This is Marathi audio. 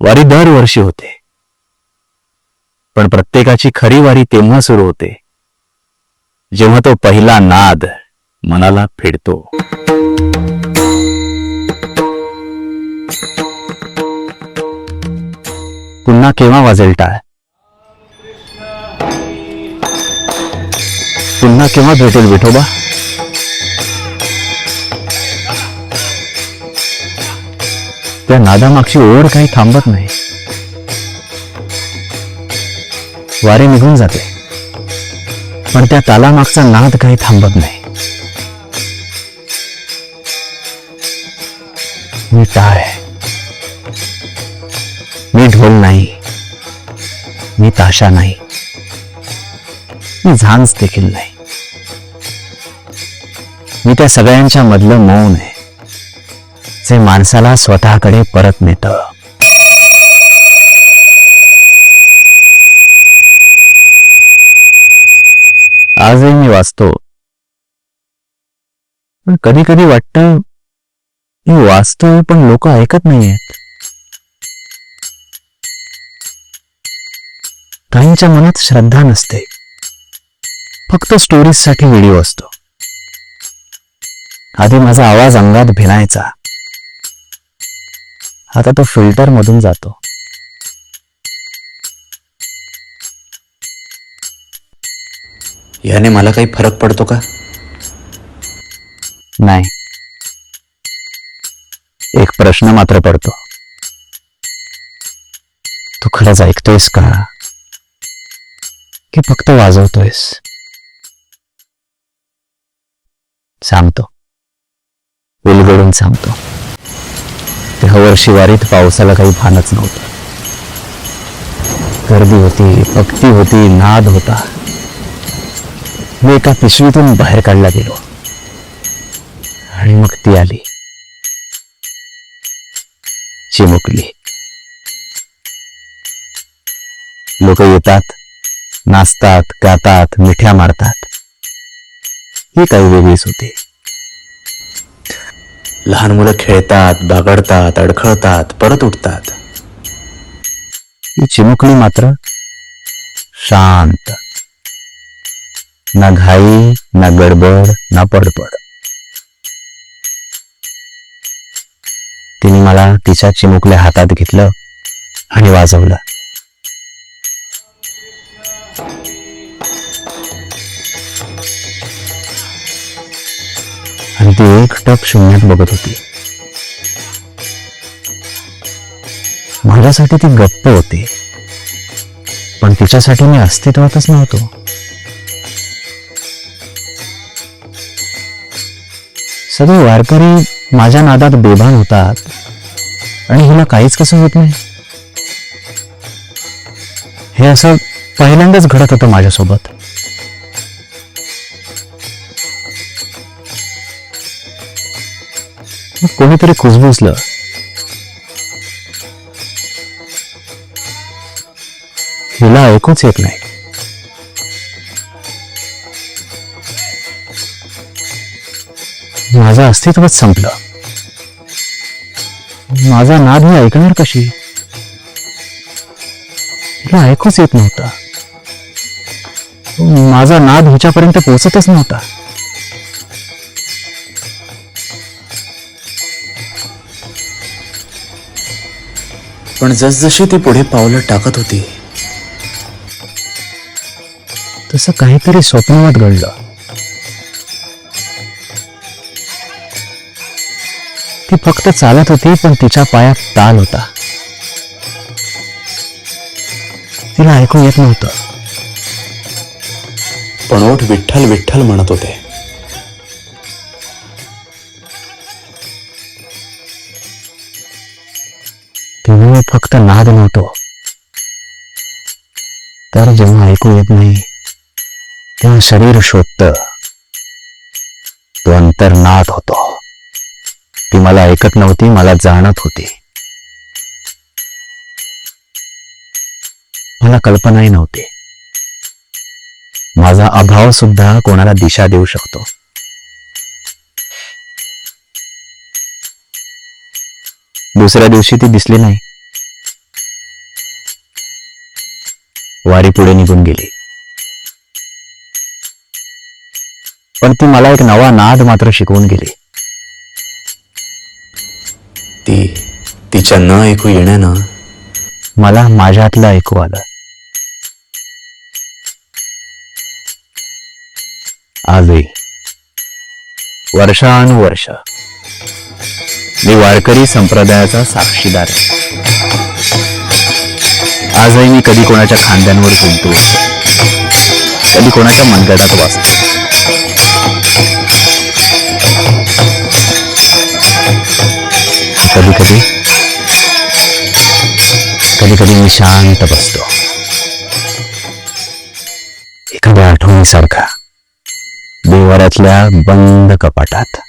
वारी दरवर्षी होते. पण प्रत्येकाची खरी वारी तेव्हा सुरू होते जेव्हा तो पहिला नाद मनाला फेडतो. पुन्हा केव्हा वाजेल टाळ? पुन्हा केव्हा भेटेल विठोबा? त्या नादामागची ओढ काही थांबत नाही. वारे निघून जाते. पण त्या तालामागचा नाद काही थांबत नाही. मी टाळ आहे. मी ढोल नाही. मी ताशा नाही. मी झांज देखील नाही. मी त्या सगळ्यांच्या मधलं मौन आहे. जे माणसाला स्वतःकडे परत नेत. आजही मी वाचतो. पण कधी कधी वाटत मी वाचतोय पण लोक ऐकत नाहीयेत. काहींच्या मनात श्रद्धा नसते. फक्त स्टोरीजसाठी व्हिडिओ असतो. आधी माझा आवाज अंगात भिनायचा आता तो फिल्टर मधून जातो. याने मला काही फरक पडतो का? नाही. एक प्रश्न मात्र पडतो. तू खरंच ऐकतोयस का? की फक्त वाजवतोयस? सांगतो. उलगडून सांगतो. त्या वर्षी वारीत पावसाला काही भानच नव्हतं. गर्दी होती भक्ती होती नाद होता. मी एका पिशवीतून बाहेर काढला गेलो. आणि मग ती आली. चिमुकली. लोक येतात नाचतात गातात मिठ्या मारतात. ही काही वेगळीच होती. लहान मुलं खेळतात बागडतात अडखळतात परत उठतात. ही चिमुकली मात्र शांत. ना घाई ना गडबड ना पडपड. तिने मला तिच्या चिमुकल्या हातात घेतलं आणि वाजवलं. ती एकटक शून्यात बघत होती. माझ्यासाठी ती गप्प होती. पण तिच्यासाठी मी अस्तित्वातच नव्हतो. सगळे वारकरी माझ्या नादात बेभान होतात. आणि हिला काहीच कसं होत नाही. हे असं पहिल्यांदाच घडत होतं माझ्यासोबत. कोणीतरी कुजबुजलं. हिला ऐकूच येत नाही. माझं अस्तित्वच संपलं. माझा नाद मी ऐकणार कशी? हिला ऐकूच येत नव्हता. माझा नाद हिच्यापर्यंत पोहोचतच नव्हता. पण जसजशी ती पुढे पावलं टाकत होती तसं काहीतरी स्वप्नात घडलं. ती फक्त चालत होती पण तिच्या पायात ताल होता. तिला ऐकू येत नव्हतं. पण ओठ विठ्ठल विठ्ठल म्हणत होते. फक्त नाद नव्हतो. तर जेव्हा ऐकू येत नाही तेव्हा शरीर शोधत. तो अंतर्नाद होतो. ती मला ऐकत नव्हती मला जाणत होती. मला कल्पनाही नव्हती. माझा अभाव सुद्धा कोणाला दिशा देऊ शकतो. दुसऱ्या दिवशी ती दिसली नाही. वारी पुढे निघून गेली. पण ती मला एक नवा नाद मात्र शिकवून गेली. ती तिच्या न ऐकू येण्यानं मला माझ्यातलं ऐकू आलं. आजही. वर्षानुवर्ष. मी वारकरी संप्रदायाचा साक्षीदार आहे. आजही मी कधी कोणाच्या खांद्यांवर झुलतो कधी कोणाच्या मनगटात वाचतो? कधी कधी कधी कधी मी शांत बसतो. एखाद्या आठवणीसारखा देवाऱ्यातल्या बंद कपाटात.